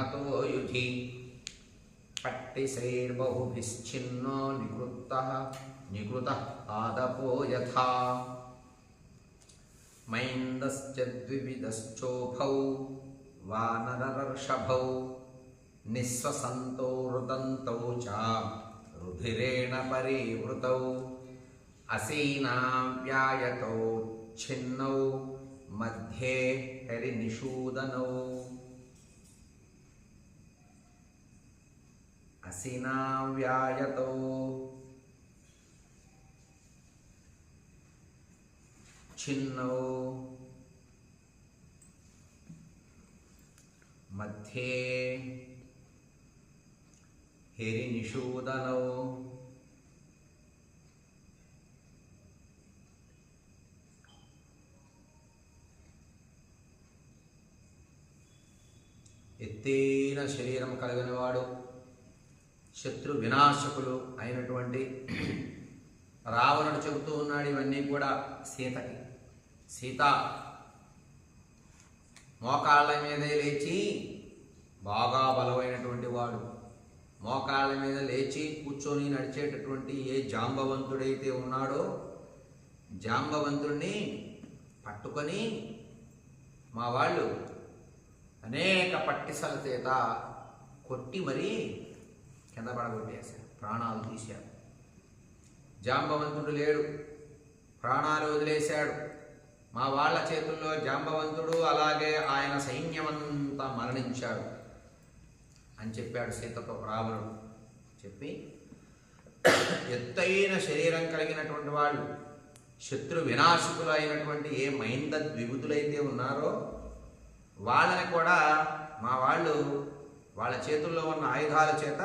तो युधि। पट्टिशैर्बहुभिश्छिन्नो निकृत्तः, निकृतः आदपो यथा। मैन्दश्च द्विविधश्चोभौ, वानरर्षभौ निःश्वसन्तौ च रुधिरेण छिन्नौ मध्ये हरिनिषूदनौ। హరినిషూదనౌ అసినా వ్యాయతో చిన్నో మధ్యే హిరినిషూదనౌ ఎత్తైన శరీరం కలిగిన వాడు శత్రు వినాశకులు అయినటువంటి రావణుడు చెబుతూ ఉన్నాడు ఇవన్నీ కూడా సీతకి. సీత మోకాళ్ళ మీదే లేచి బాగా బలమైనటువంటి వాడు. మోకాళ్ళ మీద లేచి కూర్చొని నడిచేటటువంటి ఏ జాంబవంతుడైతే ఉన్నాడో జాంబవంతుడిని పట్టుకొని మా వాళ్ళు అనేక పట్టిసల చేత కొట్టి మరీ కింద పడగొట్టేశారు. ప్రాణాలు తీశారు. జాంబవంతుడు లేడు. ప్రాణాలు వదిలేశాడు. మా వాళ్ళ చేతుల్లో జాంబవంతుడు అలాగే ఆయన సైన్యమంతా మరణించాడు అని చెప్పాడు సీతతో రావణుడు చెప్పి ఎత్తైన శరీరం కలిగినటువంటి వాళ్ళు శత్రు వినాశకులు అయినటువంటి ఏ మైంద ద్విబుతులైతే ఉన్నారో వాళ్ళని కూడా మా వాళ్ళు వాళ్ళ చేతుల్లో ఉన్న ఆయుధాల చేత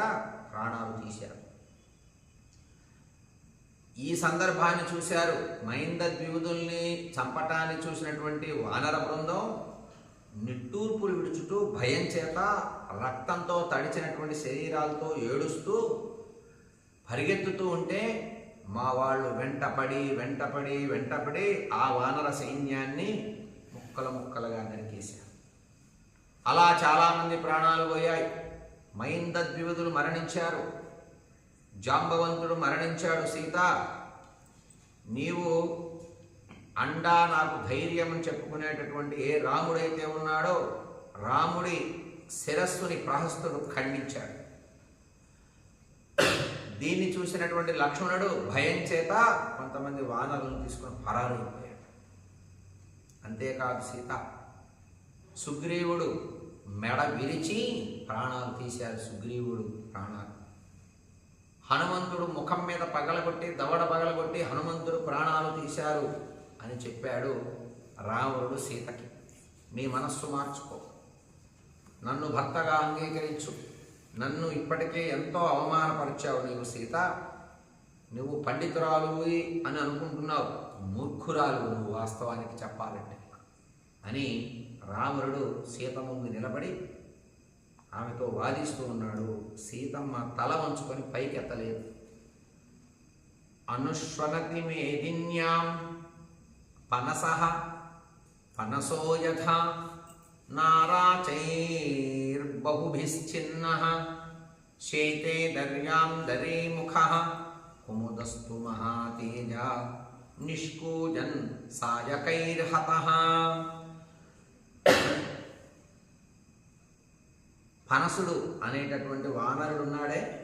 ప్రాణాలు తీశారు. ఈ సందర్భాన్ని చూశారు. మైంద ద్వివుదుల్ని చంపటాన్ని చూసినటువంటి వానర బృందం నిట్టూర్పులు విడుచుతూ భయం చేత రక్తంతో తడిచినటువంటి శరీరాలతో ఏడుస్తూ పరిగెత్తుతూ ఉంటే మా వాళ్ళు వెంటపడి వెంటపడి వెంటపడి ఆ వానర సైన్యాన్ని ముక్కల ముక్కలుగా నరికేశారు. అలా చాలామంది ప్రాణాలు పోయాయి. మైంద మరణించారు. జాంబవంతుడు మరణించాడు సీత. నీవు అండా నాకు ధైర్యం అని చెప్పుకునేటటువంటి ఏ రాముడైతే ఉన్నాడో రాముడి శిరస్సుని ప్రహస్తుడు ఖండించాడు. దీన్ని చూసినటువంటి లక్ష్మణుడు భయం చేత కొంతమంది వానరులను తీసుకుని పరారైపోయాడు. అంతేకాదు సీత. సుగ్రీవుడు మెడ విరిచి ప్రాణాలు తీశారు సుగ్రీవుడు ప్రాణాలు. హనుమంతుడు ముఖం మీద పగలగొట్టి దవడ పగలగొట్టి హనుమంతుడు ప్రాణాలు తీశారు అని చెప్పాడు రావణుడు సీతకి. నీ మనస్సు మార్చుకో. నన్ను భర్తగా అంగీకరించు. నన్ను ఇప్పటికే ఎంతో అవమానపరిచావు నీవు సీత. నువ్వు పండితురాలు అని అనుకుంటున్నావు. మూర్ఖురాలు నువ్వు వాస్తవానికి చెప్పాలంటే. అని రావణుడు సీత ముందు నిలబడి ఆమెతో వాదిస్తూ ఉన్నాడు సీతమ్మ తల వంచుకొని పైకెత్తలేదు. అనుష్వనతి మేధిన్యాం పనస పనసోయథ నారాచైర్బహుభిశ్చిన్న శేతే దర్యాం దరీముఖ కుముదస్తు మహాతేజ నిష్కూజన్ సాయకైర్హత పనసుడు అనేటటువంటి వానరుడు ఉన్నాడే.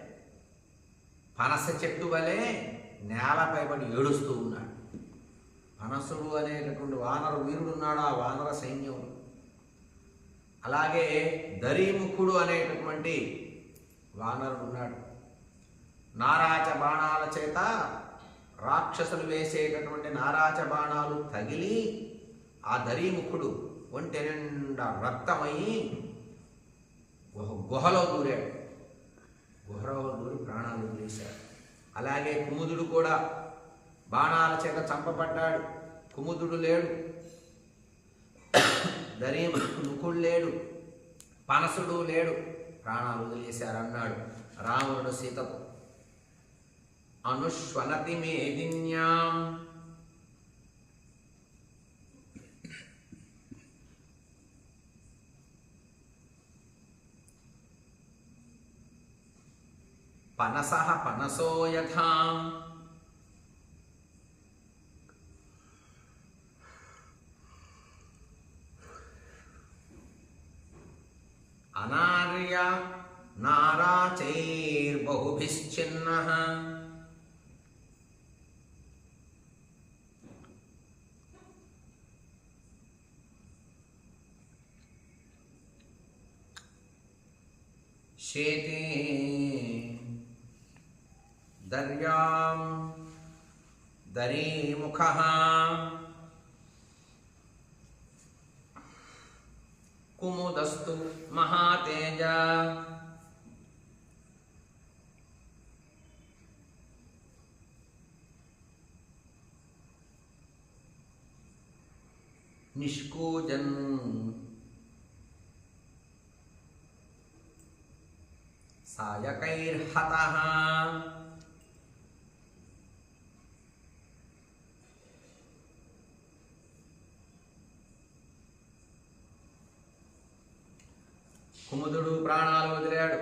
పనస చెట్టు వలె నేలపై పడి ఏడుస్తూ ఉన్నాడు. పనసుడు అనేటటువంటి వానర వీరుడు ఉన్నాడు ఆ వానర సైన్యం. అలాగే దరీముఖుడు అనేటటువంటి వానరుడు ఉన్నాడు. నారాచ బాణాల చేత రాక్షసులు వేసేటటువంటి నారాచ బాణాలు తగిలి ఆ దరీముఖుడు ఒంటి నిండా రక్తమయ్యి గుహ గుహలో దూరాడు. గుహలో దూరి ప్రాణాలు వదిలేశాడు. అలాగే కుముదుడు కూడా బాణాల చేత చంపబడ్డాడు. కుముదుడు లేడు. దరీముఖుడు లేడు. పనసుడు లేడు. ప్రాణాలు వదిలేశారు అన్నాడు రావణుడు సీతకు. అనుష్వనతి మేదిన్యాం పనస పనసో యథా అనార్య నారాచైర్బహుభిశ్చిన్న शेते నిష్కోజన్ సాయకైర్హత. కుముదుడు ప్రాణాలు వదిలాడు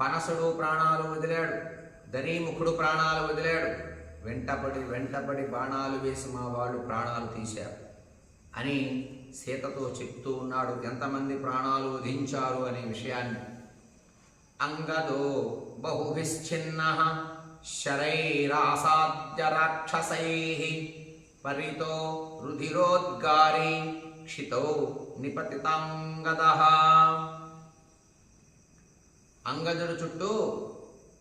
పనసుడు ప్రాణాలు వదిలాడు దరీముఖుడు ప్రాణాలు వదిలాడు. వెంటపడి వెంటపడి బాణాలు వేసి మా వాళ్ళు ప్రాణాలు తీశారు. అని సీతతో చెప్తూ ఉన్నాడు ఎంతమంది ప్రాణాలు వధించారు అనే విషయాన్ని. అంగదో బహుభిశ్చిన్న శరైరాసాద్య రాక్షసై పరితో రుధిరోద్గారి క్షితో నిపతితాంగద అంగదుడు చుట్టూ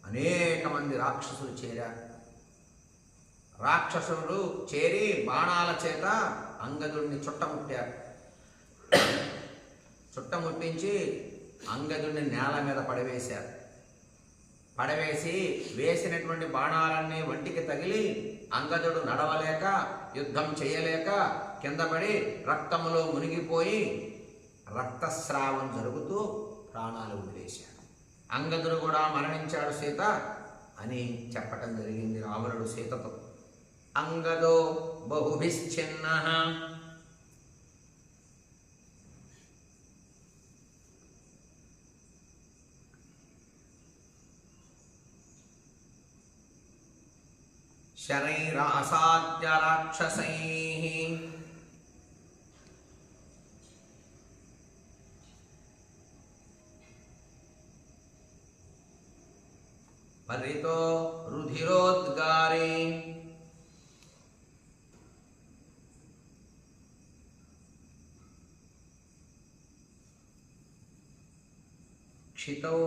అనేక మంది రాక్షసులు చేరారు. రాక్షసులు చేరి బాణాల చేత అంగదుడిని చుట్టముట్టారు చుట్టముట్టించి అంగదుడిని నేల మీద పడవేశారు పడవేసి వేసినటువంటి బాణాలన్నీ ఒంటికి తగిలి అంగదుడు నడవలేక యుద్ధం చేయలేక కిందపడి రక్తములో మునిగిపోయి రక్తస్రావం జరుగుతూ ప్రాణాలు వదిలేశాడు. అంగదుడు కూడా మరణించాడు సీత అని చెప్పటం జరిగింది రావణుడు సీతతో. అంగదో బహుభిశ్చిన్న శరైరాసాద్య రాక్షసై పరితో రుధిరోద్గారే క్షితౌ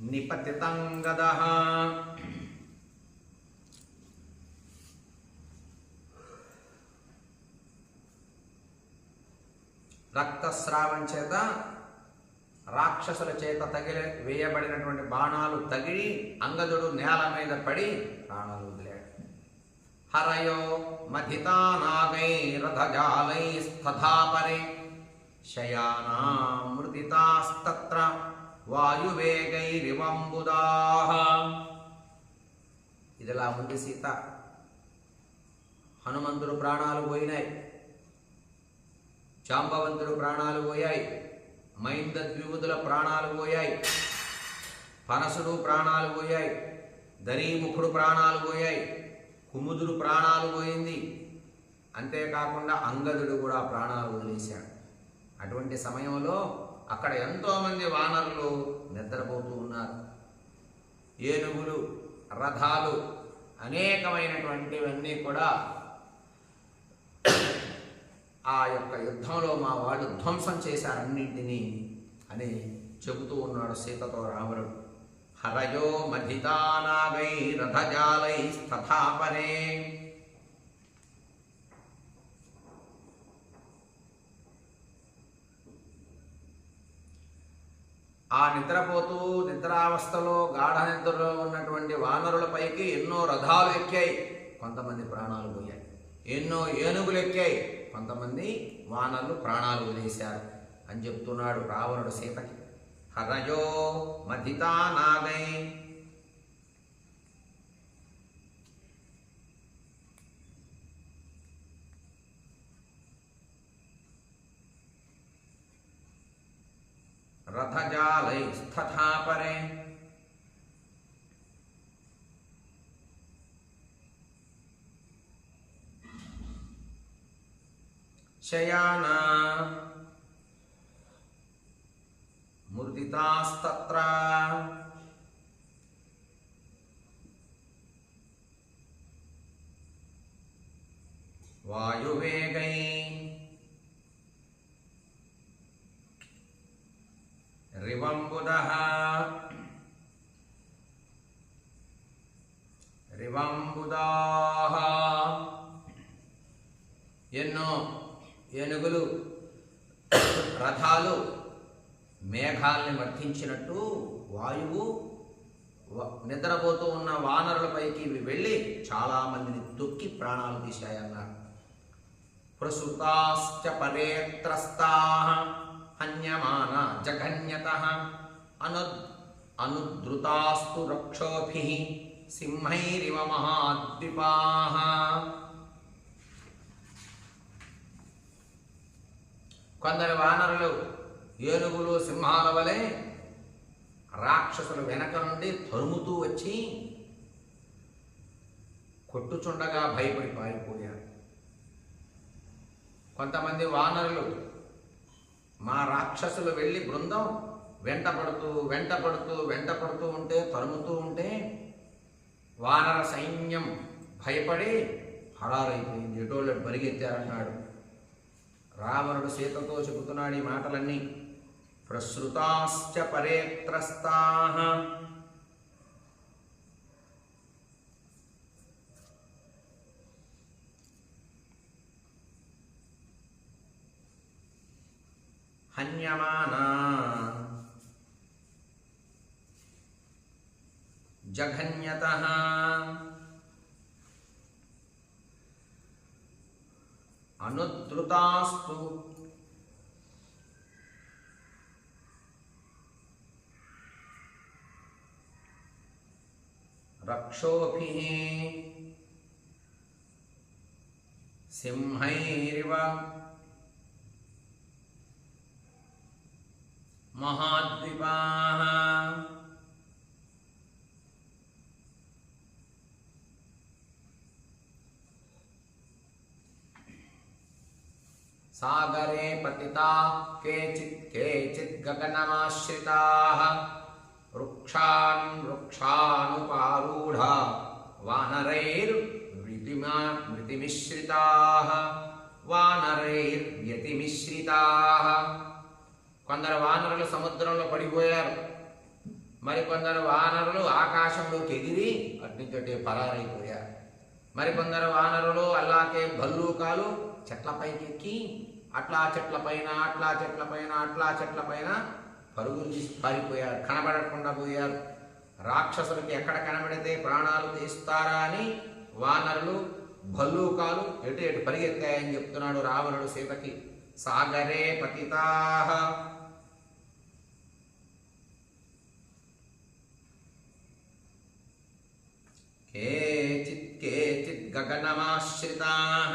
నిపతితంగద రక్తస్రావం చేత రాక్షసుల చేత తగిలి వేయబడినటువంటి బాణాలు తగిలి అంగదుడు నేల మీద పడి ప్రాణాలు వదిలాడు. హరయో మధితానాగై రథజాలైస్తథాపరే శయానామృతితాస్తత్ర వాయువేగైరివంబుదాహ ఇదిలా ఉంది సీత. హనుమంతుడు ప్రాణాలు పోయినాయి. జాంబవంతుడు ప్రాణాలు పోయాయి. మైంద ద్విముదుల ప్రాణాలు పోయాయి. పనసుడు ప్రాణాలు పోయాయి. ధనీముఖుడు ప్రాణాలు పోయాయి. కుముదుడు ప్రాణాలు పోయింది. అంతేకాకుండా అంగదుడు కూడా ప్రాణాలు వదిలేశాడు. అటువంటి సమయంలో అక్కడ ఎంతోమంది వానరులు నిద్రపోతూ ఉన్నారు. ఏనుగులు రథాలు అనేకమైనటువంటివన్నీ కూడా ఆ యొక్క యుద్ధంలో మా వాళ్ళు ధ్వంసం చేశారు అన్నింటినీ అని చెబుతూ ఉన్నాడు సీతతో రాముడు. హరయో మధితానాగై రథజాలై స్థాపరే ఆ నిద్రపోతూ నిద్రావస్థలో గాఢ నిద్రలో ఉన్నటువంటి వానరులపైకి ఎన్నో రథాలు ఎక్కాయి. కొంతమంది ప్రాణాలు పోయాయి. ఎన్నో ఏనుగులు ఎక్కాయి. కొంతమంది వానరులు ప్రాణాలు వదిలేశారు. అని చెప్తున్నాడు రావణుడు సీతకి. హరయో మధితా నాగై. रथजालैस्तथा परे शयाना। मुर्दितास्तत्र। वायुवेगै రథాలు మేఘాల్ని వర్ధించినట్టు వాయువు నిద్రపోతూ ఉన్న వానరులపైకి ఇవి వెళ్ళి చాలామందిని దొక్కి ప్రాణాలు తీశాయన్నారు. ప్రసుతాశ్చ పరేత్రస్తా హన్యమాన జఘన్యత అను అనుద్రుతాస్తు రక్షోభి సింహైరివ మహాద్విపాహ కొందరు వానరులు ఏనుగులు సింహాల వలె రాక్షసులు వెనక నుండి తరుముతూ వచ్చి కొట్టుచుండగా భయపడి పారిపోయారు. కొంతమంది వానరులు మా రాక్షసులు వెళ్ళి బృందం వెంటపడుతూ వెంటపడుతూ వెంటపడుతూ ఉంటే తరుముతూ ఉంటే వానర సైన్యం భయపడి హడారైపోయింది. ఎటోళ్ళు పరిగెత్తారన్నాడు. రావణుడు సీతతో చెబుతున్నాడు ఈ మాటలన్నీ. ప్రసృతాశ్చ పరేత్రస్తా. హన్యమానా. జఘన్యత. अनुद्रुतास्तु। रक्षोभिः सिंहैरिव महाद्विपाः। సాగరే పతితా కేచిత్ కేచిత్ గగనమాశ్రితా వృక్షాన్ వృక్షానుపారూఢ వానరైర్వ్యతిమా మృతిమిశ్రితా వానరైర్వ్యతిమిశ్రితా కొందరు వానరులు సముద్రంలో పడిపోయారు. మరి కొందరు వానరులు ఆకాశంలోకి ఎగిరి అట్నుంచటే పరారైపోయారు. మరి కొందరు వానరులు అలాగే భల్లూకాలు చెట్లపైకి ఎక్కి అట్లా చెట్ల పైన అట్లా చెట్ల పైన అట్లా చెట్ల పైన పరుగులు పారిపోయారు. కనబడకుండా పోయారు. రాక్షసులకి ఎక్కడ కనబడితే ప్రాణాలు తీస్తారా అని వానరులు భల్లూకాలు ఎటు ఎటు పరిగెత్తాయని చెప్తున్నాడు రావణుడు సీతకి. సాగరే పతితాహ కేచిత్ కేచిత్ గగనమాశ్రితాః.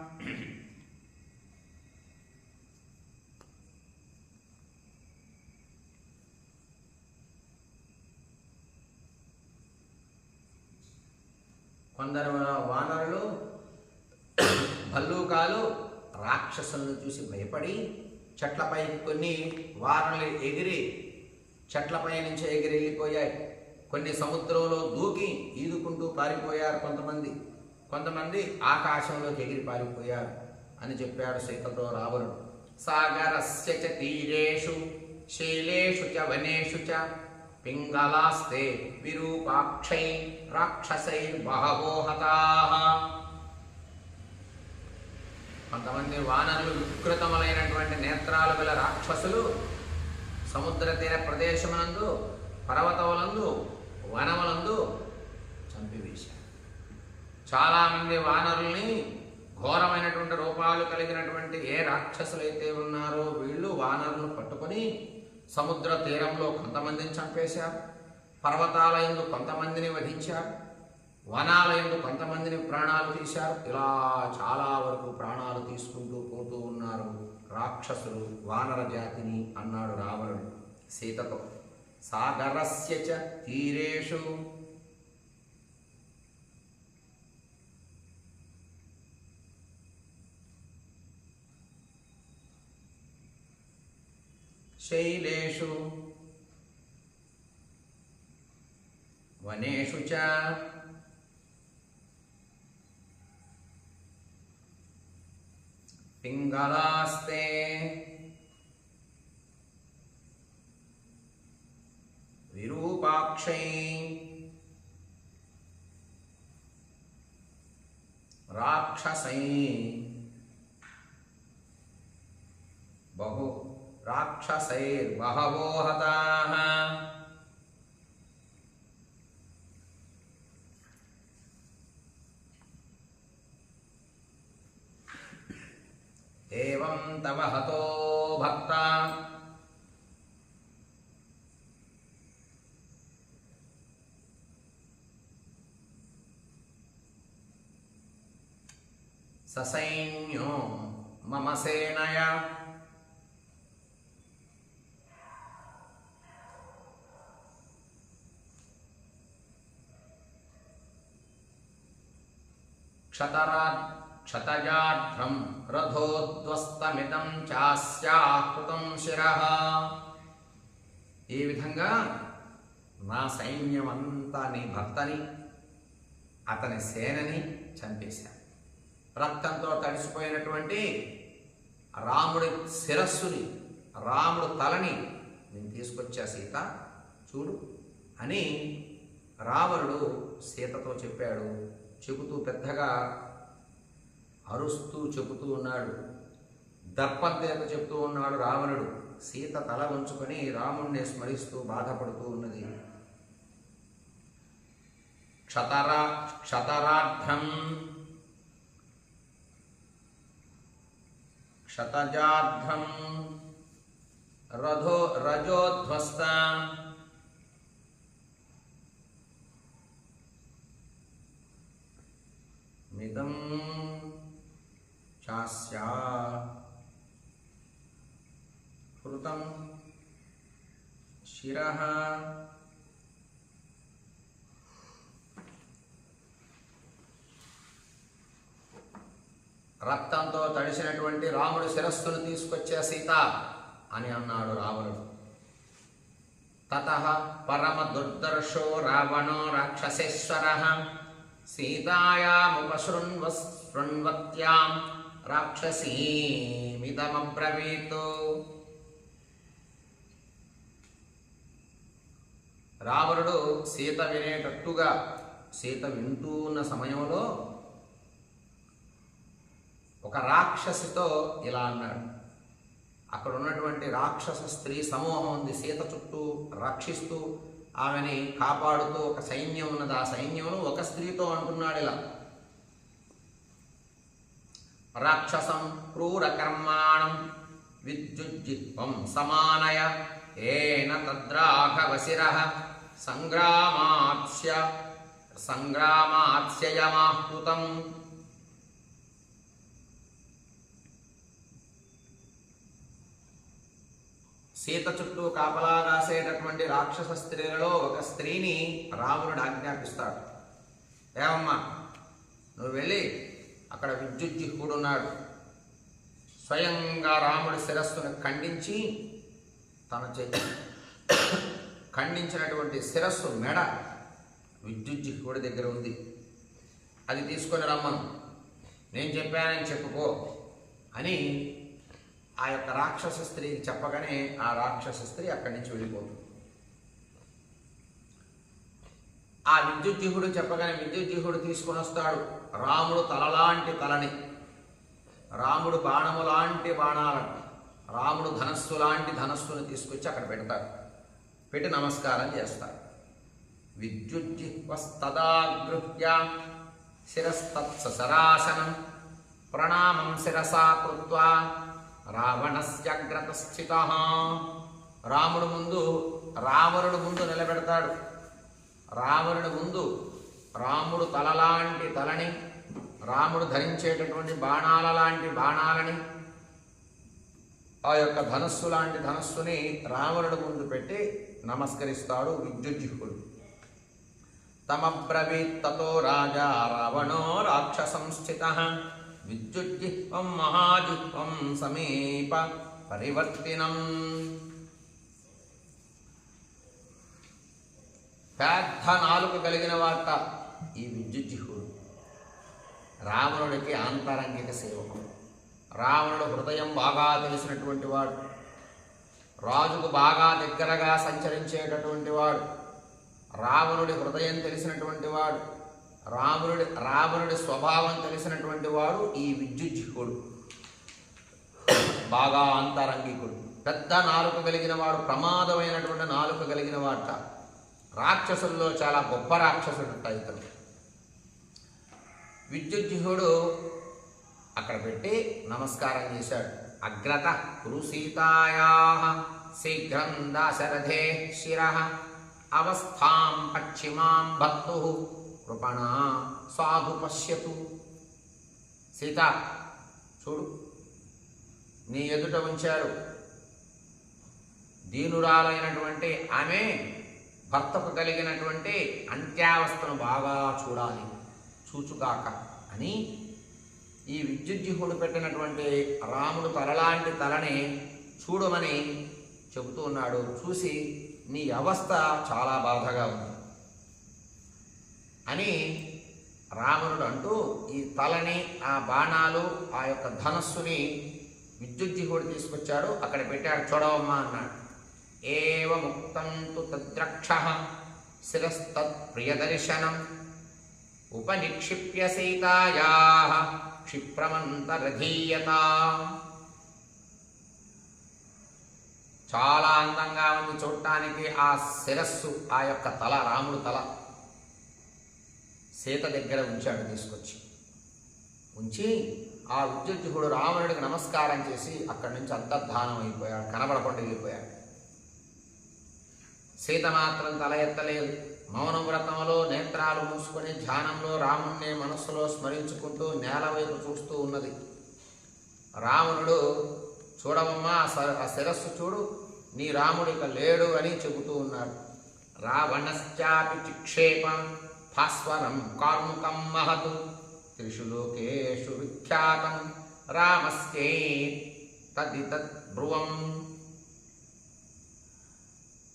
కొందరు వానరులు భల్లూకాలు రాక్షసులను చూసి భయపడి చెట్లపై కొన్ని వానలు ఎగిరి చెట్లపై నుంచి ఎగిరి వెళ్ళిపోయాయి. కొన్ని సముద్రంలో దూకి ఈదుకుంటూ పారిపోయారు కొంతమంది. కొంతమంది ఆకాశంలోకి ఎగిరి పారిపోయారు అని చెప్పాడు సీతతో రావణుడు. సాగరస్య చ తీరేషు శైలేషు చ వనేషు చ పింగళాస్తే విరూపాక్షై రాక్షసైర్బహవో హతాః కొంతమంది వానరులు వికృతములైనటువంటి నేత్రాలు గల రాక్షసులు సముద్ర తీర ప్రదేశమునందు పర్వతములందు వనములందు చంపివేశారు. చాలామంది వానరుల్ని ఘోరమైనటువంటి రూపాలు కలిగినటువంటి ఏ రాక్షసులైతే ఉన్నారో వీళ్ళు వానరులను పట్టుకొని సముద్ర తీరంలో కొంతమందిని చంపేశారు. పర్వతాల ఎందు కొంతమందిని వధించారు. వనాల ఎందు కొంతమందిని ప్రాణాలు తీశారు. ఇలా చాలా వరకు ప్రాణాలు తీసుకుంటూ పోతూ ఉన్నారు రాక్షసులు వానర జాతిని అన్నాడు రావణుడు. సీతతో సాగరస్య తీరేషు. శైలేషు వనేషు చ పింగళాస్తే విరూపాక్షై రాక్షసై బహు రాక్షసైర్బహవో హతాః ఏవం తవ హతో భక్త. ససైన్యో మమ సేనయ. క్షతరా క్షతజాఢ్రం రథోద్వస్తమిదం చాస్యాకృతం శిరః ఈ విధంగా నా సైన్యమంతా నీ భర్తని అతని సేనని చంపేశాను రక్తంతో తడిసిపోయినటువంటి రాముడి శిరస్సుని రాముడు తలని నేను తీసుకొచ్చా సీత చూడు అని రావణుడు సీతతో చెప్పాడు. చెబుతూ పెద్దగా అరుస్తూ చెబుతూ ఉన్నాడు. దర్పంతేత చెప్తూ ఉన్నాడు రావణుడు. సీత తల ఉంచుకొని రాముణ్ణి స్మరిస్తూ బాధపడుతూ ఉన్నది. క్షతరా క్షతరాఢ్రం క్షతజాఢ్రం రథో రజోధ్వస్త. స్మితం చాస్యా. హృతం శిర. రక్తంతో తడిసినటువంటి రాముడు శిరస్సును తీసుకొచ్చే సీత అని అన్నాడు రావణుడు. తత పరమ దుర్దర్శో రావణో రాక్షసేశ్వర. సీతాయాముపశృణ్వ శృణ్వత్యాం రాక్షసీమిదమబ్రవీతు రావణుడు సీత వినేటట్టుగా సీత వింటూ ఉన్న సమయంలో ఒక రాక్షసితో ఇలా అన్నాడు. అక్కడ ఉన్నటువంటి రాక్షస స్త్రీ సమూహం ఉంది. సీత చుట్టూ రక్షిస్తూ ఆమెని కాపాడుతూ ఒక సైన్యం ఉన్నది. ఆ సైన్యమును ఒక స్త్రీతో అంటున్నాడు ఇలా. రాక్షసం క్రూర కర్మాణం విద్యుజ్జిత్వం సమానయ ఏన తద్రాఘవశిర సంగ్రామాత్స్య సంగ్రామాత్స్యయమాహృతం. సీత చుట్టూ కాపలా కాసేటటువంటి రాక్షస స్త్రీలలో ఒక స్త్రీని రావణుడు ఆజ్ఞాపిస్తాడు. ఏమమ్మా నువ్వు వెళ్ళి అక్కడ విద్యుజ్జిహ్వుడు ఉన్నాడు స్వయంగా రాముడి శిరస్సును ఖండించి తన చెయ్యి ఖండించినటువంటి శిరస్సు మెడ విద్యుజ్జిహ్వుడి దగ్గర ఉంది. అది తీసుకొని రమ్మను. నేను చెప్పానని చెప్పుకో అని ఆ యొక్క రాక్షస స్త్రీకి చెప్పగానే ఆ రాక్షస స్త్రీ అక్కడి నుంచి వెళ్ళిపోతుంది. ఆ విద్యుజ్జిహుడు చెప్పగానే విద్యుజ్జిహుడు తీసుకొని వస్తాడు. రాముడు తలలాంటి తలని రాముడు బాణము లాంటి బాణాలని రాముడు ధనస్సు లాంటి ధనస్సును తీసుకొచ్చి అక్కడ పెడతారు. పెట్టి నమస్కారం చేస్తారు. విద్యుజ్జిహ్వస్తదాగృహ్య శిరస్తత్సరాసనం ప్రణామం శిరసా కృత్వా రావణస్యగ్రత రాముడు ముందు రావణుడు ముందు నిలబెడతాడు. రావణుడు ముందు రాముడు తలలాంటి తలని రాముడు ధరించేటటువంటి బాణాల లాంటి బాణాలని ఆ యొక్క ధనస్సు లాంటి ధనస్సుని రావణుడు ముందు పెట్టి నమస్కరిస్తాడు విద్యుజ్జిహ్వుడు తమ తతో రాజా రావణో రాక్షసం స్థిత విద్యుజ్జిహ్వం మహాజిహ్వం సమీప పరివర్తినం. పెద్ద నాలుక కలిగిన వార్త ఈ విద్యుజ్జిహ్వుడు. రావణుడికి ఆంతరంగిక సేవకుడు. రావణుడు హృదయం బాగా తెలిసినటువంటి వాడు. రాజుకు బాగా దగ్గరగా సంచరించేటటువంటి వాడు. రావణుడి హృదయం తెలిసినటువంటి వాడు. రావణుడి రావణుడి స్వభావం తెలిసినటువంటి వాడు ఈ విద్యుజ్జికుడు బాగా అంతరంగికుడు. పెద్ద నాలుక కలిగిన వాడు ప్రమాదమైనటువంటి నాలుక కలిగిన వాట. రాక్షసుల్లో చాలా గొప్ప రాక్షసుడు ఇతను విద్యుజ్జిహుడు అక్కడ పెట్టి నమస్కారం చేశాడు. అగ్రత కురుసీతాయా శీఘ్రం దాశరథే శిర అవస్థాం పశ్చిమాం భక్తు కృపణ సాధు పశ్యతు. సీత చూడు నీ ఎదుట ఉంచారు. దీనురాలైనటువంటి ఆమె భర్తకు కలిగినటువంటి అంత్యావస్థను బాగా చూడాలి. చూచుగాక అని ఈ విద్యుజ్జిహుడు పెట్టినటువంటి రాముడు తలలాంటి తలని చూడమని చెబుతూ ఉన్నాడు. చూసి నీ అవస్థ చాలా బాధగా ఉంది. అని రావణుడు అంటూ ఈ తలని ఆ బాణాలు ఆ యొక్క ధనస్సుని విద్యుజ్జిహుడు తీసుకొచ్చాడు. అక్కడ పెట్టాడు చూడవమ్మా అన్నాడు. ఏవముక్తం తు తద్రక్ష శిరస్తత్ప్రియదర్శనం ఉపనిక్షిప్య సీతాయా క్షిప్రమంతరధీయత. చాలా అందంగా ఉంది చూడటానికి ఆ శిరస్సు ఆ యొక్క తల రాముడు తల. సీత దగ్గర ఉంచాడు తీసుకొచ్చి. ఉంచి ఆ విద్యుజ్జుడు రావణుడికి నమస్కారం చేసి అక్కడి నుంచి అంతర్ధానం అయిపోయాడు కనబడకుండా వెళ్ళిపోయాడు. సీత మాత్రం తల ఎత్తలేదు. మౌన వ్రతంలో నేత్రాలు మూసుకొని ధ్యానంలో రాముణ్ణి మనస్సులో స్మరించుకుంటూ నేల వైపు చూస్తూ ఉన్నది. రావణుడు చూడవమ్మా ఆ శిరస్సు చూడు నీ రాముడు ఇక లేడు అని చెబుతూ ఉన్నాడు. రావణశ్చాపి చిక్షేపం భాస్వరం కార్ముకం మహతు. త్రిషు లోకేషు విఖ్యాతం. రామస్యే తదితత్ బ్రువం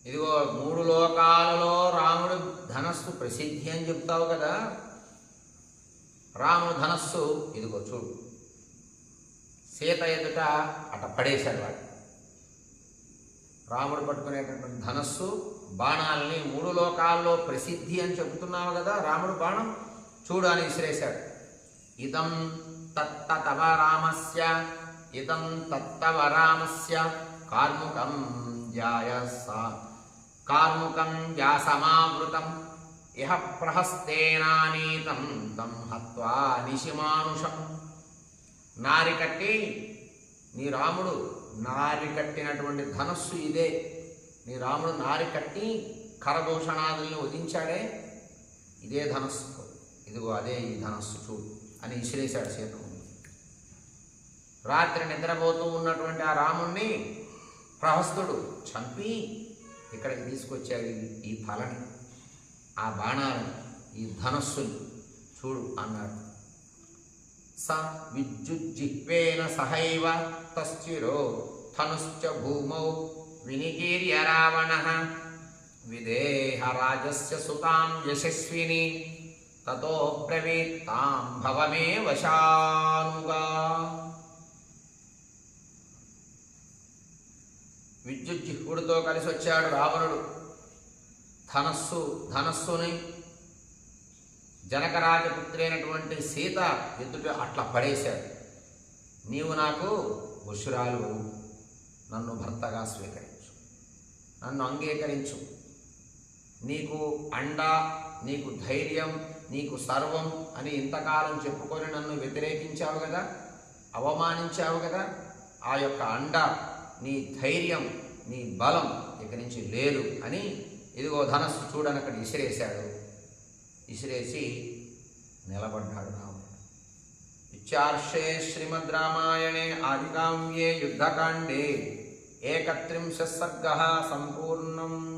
ఇదిగో మూడు లోకాలలో రాముడు ధనస్సు ప్రసిద్ధి అని చెప్తావు కదా. రాముడు ధనస్సు ఇదిగో చూడు. సీత ఎదుట అట పడేశాడు వాడు. రాముడు పట్టుకునేటటువంటి ధనస్సు బాణాలని మూడు లోకాల్లో ప్రసిద్ధి అని చెబుతున్నావు కదా రాముడు బాణం? చూడు అని విసిరేశాడు. ఇదం తత్తవ రామస్య ఇదం తత్తవ రామస్య కార్ముకం జాయస కార్ముకం వ్యాసమావృతం ఇహ ప్రహస్తేనానీతం తం హత్వా నిశిమానుషం. నారి కట్టి నీ రాముడు నారి కట్టినటువంటి ధనస్సు ఇదే. నీ రాముడు నారి కట్టి కరదూషణాదుల్ని వధించాడే ఇదే ధనస్సు. ఇదిగో అదే ఈ ధనస్సు చూడు అని ఇసిరేశాడు సీత రాత్రి నిద్రపోతూ ఉన్నటువంటి ఆ రాముణ్ణి ప్రహస్తుడు చంపి ఇక్కడికి తీసుకొచ్చాడు ఈ- ఈ ఫలని ఆ బాణాలను ఈ ధనస్సుని చూడు అన్నాడు. స విద్యుజ్జిహ్వేన సహైవ తశ్చిరో ధనుశ్చ భూమౌ వినికీర్య రావణ విదేహ రాజస్య సుతాం యశస్విని తతో ప్రవీత్తాం భవమే వశానుగా విద్యుజ్జిహ్వుడితో కలిసి వచ్చాడు రావణుడు. ధనస్సు ధనస్సుని జనకరాజపుత్రి అయినటువంటి సీత ఎదుట అట్లా పడేశాడు. నీవు నాకు ఉషురాలు నన్ను భర్తగా స్వీకరి నన్ను అంగీకరించు. నీకు అండ నీకు ధైర్యం నీకు సర్వం అని ఇంతకాలం చెప్పుకొని నన్ను వ్యతిరేకించావు కదా? అవమానించావు కదా? ఆ యొక్క అండ నీ ధైర్యం నీ బలం ఇక నుంచి లేదు అని ఇదిగో ధనస్సు చూడని అక్కడ ఇసిరేశాడు. ఇసిరేసి నిలబడ్డాడు రాముడు. ఇచ్చార్షే శ్రీమద్ రామాయణే ఆదికావ్యే యుద్ధకాండే. ఏకత్రింశ సర్గ సంపూర్ణం.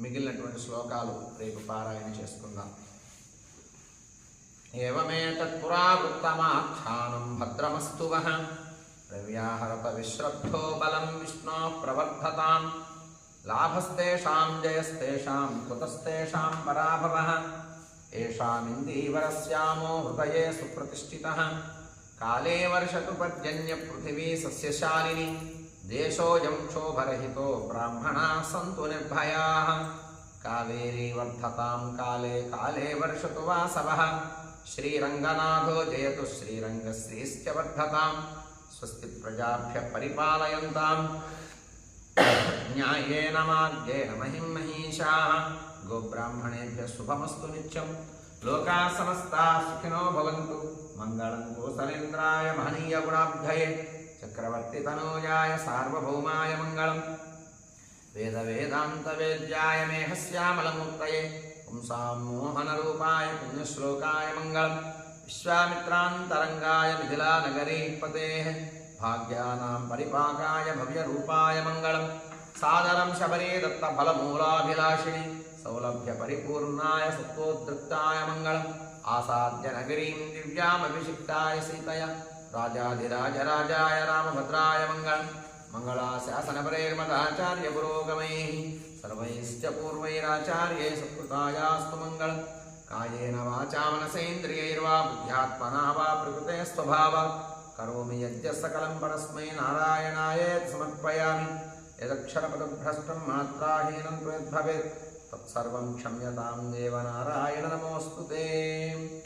మిగిలినటువంటి శ్లోకాలు రేపు పారాయణ చేసుకుందాం. ఏమేతత్పురావృత్తమాఖ్యానం భద్రమస్తు వః. ప్రవ్యాహరత విశ్రద్ధో బలం విష్ణో ప్రవర్ధతాం. లాభస్తేషాం జయస్తేషాం కుతస్తేషాం పరాభవ. ఏషామిందీవరస్యామో హృదయే సుప్రతిష్ఠిత. కాళే వర్షతు పర్జన్య పృథివీ సస్యశాలిని. దేశోऽयं क्षोभरहितो ब्राह्मणाः सन्तु निर्भयाः। कावेरी वर्धतां काले काले वर्षतु वासवः। श्रीरङ्गनाथो जयतु श्रीरङ्गश्रीश्च वर्धतां। स्वस्ति प्रजाभ्य परिपालयन्ताम् न्यायेन मार्गेण महिं महिषाः। गोब्राह्मणेभ्यः शुभमस्तु नित्यं। लोकाः समस्ताः सुखिनो भवन्तु। मङ्गलं कोसलेन्द्राय महनीयगुणाब्धये। चक्रवर्तितनूजाय सार्वभौमाय मङ्गलम् वेदवेदान्तवेद्याय मेहस्यामलमूर्तये पुंसां मोहनरूपाय पुण्यश्लोकाय मङ्गलम् विश्वामित्रान्तरङ्गाय मिथिलानगरीपतेः भाग्यानां परिपाकाय भव्यरूपाय मङ्गलम् सादरं शबरे दत्तफलमूलाभिलाषिणि सौलभ्यपरिपूर्णाय सत्त्वोद्दृक्ताय मङ्गलम् आसाद्य नगरीं दिव्यामभिषिक्ताय सीतया राजाधिराजराजाय रामभद्राय मङ्गलम् मङ्गलाशासनपरेर्मदाचार्यपुरोगमैः सर्वैश्च पूर्वैराचार्यै सत्कृतायास्तु मङ्गलम् कायेन वाचा मनसेन्द्रियैर्वा बुद्ध्यात्मना वा प्रकृते स्वभावात् करोमि यद्य सकलं परस्मै नारायणायेत् समर्पयामि यदक्षरपदभ्रष्टं मात्राहीनं त्वद्भवेत् तत्सर्वं क्षम्यतां देवनारायण नमोऽस्तु ते